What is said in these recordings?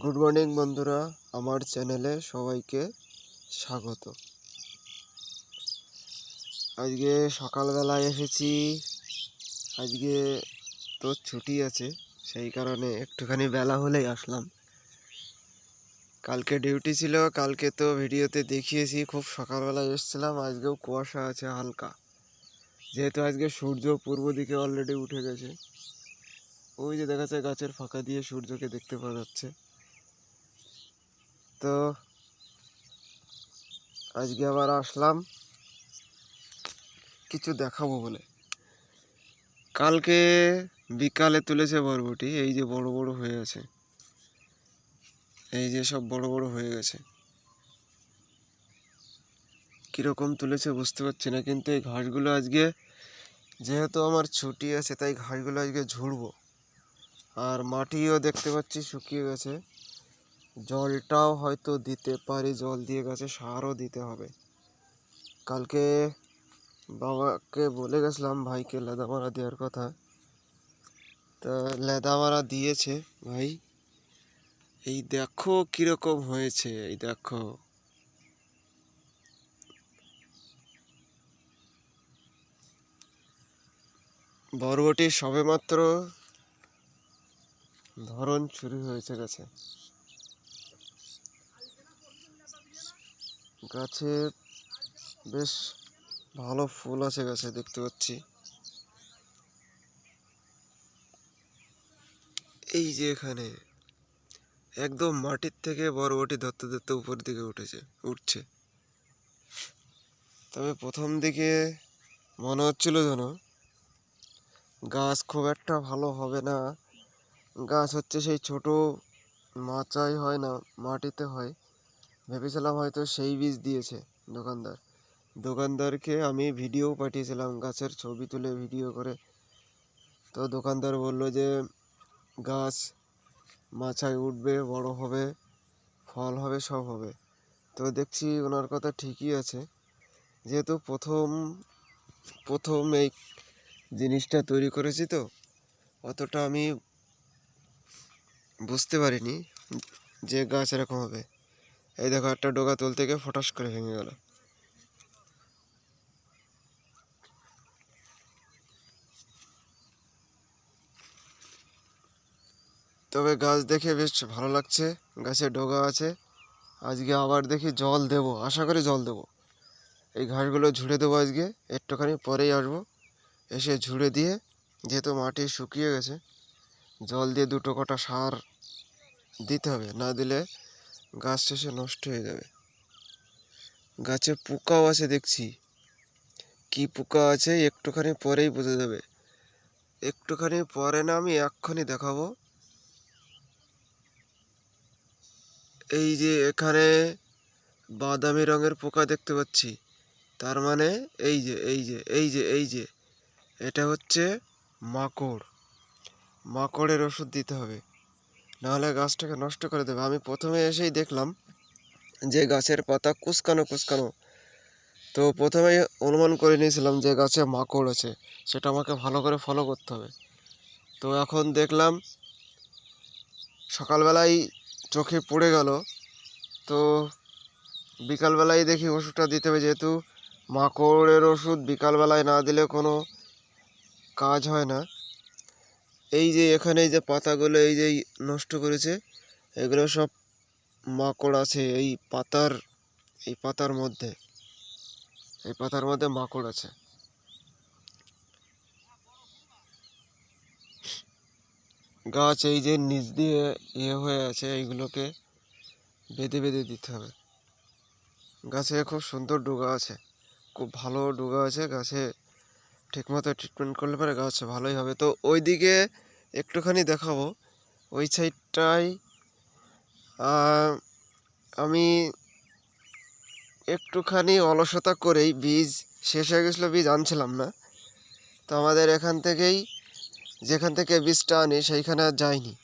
Good morning বন্ধুরা। আমার চ্যানেলে সবাইকে স্বাগত। আজকে সকালবেলায় এসেছি। আজকে তো ছুটি আছে, সেই কারণে একটুখানি বেলা হলেই আসলাম। কালকে ডিউটি ছিল, কালকে তো ভিডিওতে দেখিয়েছি, খুব সকালবেলায় এসেছিলাম। আজকেও কুয়াশা আছে হালকা। যেহেতু আজকে সূর্য পূর্ব দিকে অলরেডি উঠে গেছে। ওই যে দেখা যায় গাছের ফাঁকা দিয়ে সূর্যকে দেখতে পাওয়া যাচ্ছে। তো আজকে আবার আসলাম। কিছু দেখাবো বলে। কালকে বিকালে তুলেছে বরবটি, এই যে বড় বড় হয়ে আছে। এই যে সব বড় বড় হয়ে গেছে। কীরকম তুলেছে বুঝতে পারছি না, কিন্তু এই ঘাসগুলো আজকে যেহেতু আমার ছুটি আছে, তাই ঘাসগুলো আজকে ঝুড়বো। আর মাটিও দেখতে পাচ্ছি শুকিয়ে গেছে। জলটাও হয়তো দিতে পারি, জল দিয়ে গাছে সারও দিতে হবে। কালকে বাবাকে বলে গেছিলাম, ভাইকে লেদা মারা দেওয়ার কথা। তা লেদা মারা দিয়েছে ভাই। এই দেখো কীরকম হয়েছে, এই দেখো। বরবটি সবেমাত্র ধরন শুরু হয়েছে গাছে। গাছে বেশ ভালো ফুল আছে গাছে, দেখতে পাচ্ছি। এই যে এখানে একদম মাটির থেকে বরবটি ধরতে ধরতে উপর দিকে উঠেছে, উঠছে। তবে প্রথম দিকে মনে হচ্ছিল যেন গাছ খুব একটা ভালো হবে না। গাছ হচ্ছে সেই ছোট মাচাই হয় না, মাটিতে হয়। ভেবেছিলাম হয়তো সেই বীজ দিয়েছে দোকানদার। দোকানদারকে আমি ভিডিও পাঠিয়েছিলাম, গাছের ছবি তুলে ভিডিও করে। তো দোকানদার বলল যে, গাছ মাছায় উঠবে, বড় হবে, ফল হবে, সব হবে। তো দেখছি ওনার কথা ঠিকই আছে। যেহেতু প্রথম প্রথম এই জিনিসটা তৈরি করেছি তো, অতটা আমি বুঝতে পারিনি যে গাছ এরকম হবে। এই দেখো, একটা ডোকা তুলতে গিয়ে ফটাস করে ভেঙে গেল। তবে গাছ দেখে বেশ ভালো লাগছে, গাছে ডোগা আছে। আজকে আবার দেখি জল দেব, আশা করি জল দেব। এই ঘাসগুলো ঝুড়ে দেবো আজকে, একটুখানি পরেই আসব। এসে ঝুড়ে দিয়ে, যেহেতু মাটি শুকিয়ে গেছে, জল দিয়ে দুটো কটা সার দিতে হবে। না দিলে গাছ শেষে নষ্ট হয়ে যাবে। গাছে পোকাও আছে দেখছি। কি পোকা আছে একটুখানি পরেই বোঝা যাবে। একটুখানি পরে না আমি এক্ষুনি দেখাবো। এই যে এখানে বাদামি রঙের পোকা দেখতে পাচ্ছি। তার মানে এই যে এই যে এই যে এই যে, এটা হচ্ছে মাকড়। মাকড়ের ওষুধ দিতে হবে। নাহলে গাছটাকে নষ্ট করে দেবে। আমি প্রথমে এসেই দেখলাম যে গাছের পাতা কুচকানো কুচকানো। তো প্রথমেই অনুমান করে নিয়েছিলাম যে গাছে মাকড় আছে, সেটা আমাকে ভালো করে ফলো করতে হবে। তো এখন দেখলাম সকালবেলায় চোখে পড়ে গেল। তো বিকালবেলায় দেখি ওষুধটা দিতে হবে, যেহেতু মাকড়ের ওষুধ বিকালবেলায় না দিলে কোনো কাজ হয় না। এই যে এখানে এই যে পাতাগুলো এই যে নষ্ট করেছে, এগুলো সব মাকড় আছে এই পাতার এই পাতার মধ্যে। এই পাতার মধ্যে মাকড় আছে। গাছ এই যে নিচ দিয়ে ইয়ে হয়ে আছে, এইগুলোকে বেঁধে বেঁধে দিতে হবে। গাছে খুব সুন্দর ডুগা আছে, খুব ভালো ডুগা আছে, গাছে ঠিকমতো ট্রিটমেন্ট করলে পরে গাছ ভালোই হবে। তো ওই দিকে একটুখানি দেখাবো। ওই সাইডটাই আমি একটুখানি অলসতা করেই বীজ, শেষ হয়ে গেছিল বীজ আনছিলাম না। তো আমাদের এখান থেকেই, যেখান থেকে বীজটা আনি সেইখানে আর যাইনি।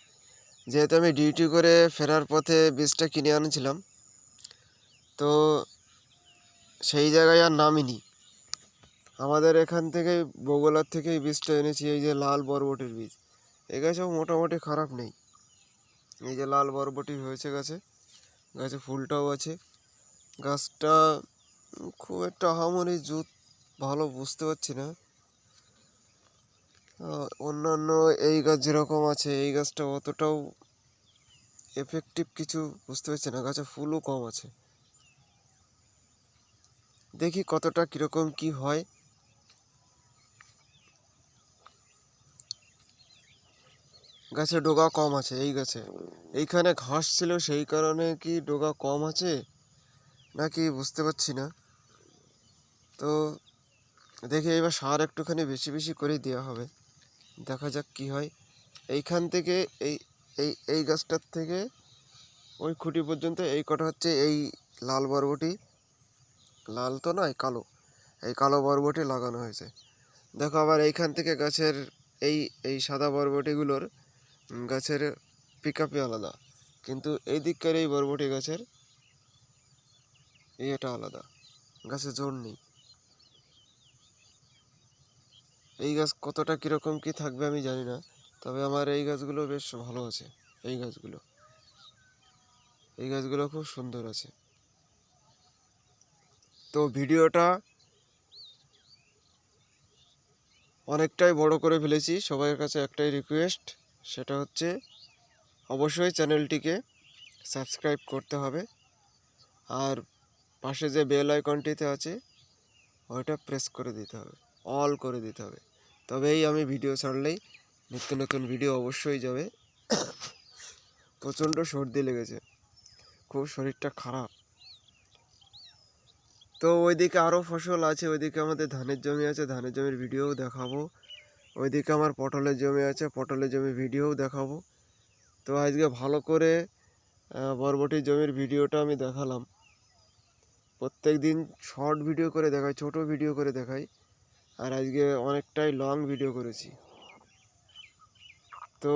যেহেতু আমি ডিউটি করে ফেরার পথে বীজটা কিনে আনছিলাম, তো সেই জায়গায় আর নামিনি। আমাদের এখান থেকে বগুলার থেকেই বীজটা এনেছি, এই যে লাল বরবটির বীজ। এই গাছও মোটামুটি খারাপ নেই। এই যে লাল বরবটি হয়েছে গাছে গাছে ফুলটাও আছে। গাছটা খুব একটা আহামরি জুত ভালো বুঝতে পারছি না। অন্যান্য এই গাছ যেরকম আছে, এই গাছটা অতটাও এফেক্টিভ কিছু বুঝতে পারছি না। গাছে ফুলও কম আছে। দেখি কতটা কীরকম কি হয়। গাছে ডোগা কম আছে, এই গাছে। এইখানে ঘাস ছিল, সেই কারণে কি ডোগা কম আছে? নাকি বুঝতে পারছি না। তো দেখি এবার সার একটুখানি বেশি বেশি করে দেওয়া হবে। দেখা যাক কি হয়। এইখান থেকে এই এই এই গাছটার থেকে ওই খুঁটি পর্যন্ত, এই কটা হচ্ছে এই লাল বরবটি। লাল তো নয়, কালো। এই কালো বরবটি লাগানো হয়েছে। দেখো আবার এইখান থেকে গাছের এই এই সাদা বরবটিগুলোর গাছের পিকআপই আলাদা। কিন্তু এই দিককার এই বরবটি গাছের এটা আলাদা। গাছে জোর নেই। এই গাছ কতটা কীরকম কি থাকবে আমি জানি না, তবে আমার এই গাছগুলো বেশ ভালো আছে, এই গাছগুলো। এই গাছগুলো খুব সুন্দর আছে। তো ভিডিওটা অনেকটাই বড় করে ফেলেছি, সবার কাছে একটাই রিকোয়েস্ট সেটা হচ্ছে অবশ্যই চ্যানেলটিকে সাবস্ক্রাইব করতে হবে। আর পাশে যে বেল আইকনটিতে আছে, ওইটা প্রেস করে দিতে হবে, অল করে দিতে হবে। তবেই আমি ভিডিও ছাড়লেই নিত্য নতুন ভিডিও অবশ্যই যাবে। প্রচণ্ড সর্দি লেগেছে, খুব শরীরটা খারাপ। তো ওইদিকে আরও ফসল আছে, ওইদিকে আমাদের ধানের জমি আছে, ধানের জমির ভিডিও দেখাবো। ওইদিকে আমার পটলের জমি আছে, পটলের জমি ভিডিওও দেখাবো। তো আজকে ভালো করে বরবটির জমির ভিডিওটা আমি দেখালাম। প্রত্যেক দিন শর্ট ভিডিও করে দেখাই, ছোট ভিডিও করে দেখাই। আর আজকে অনেকটাই লং ভিডিও করেছি। তো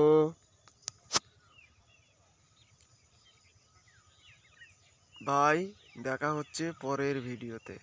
বাই দেখা হচ্ছে পরের ভিডিওতে।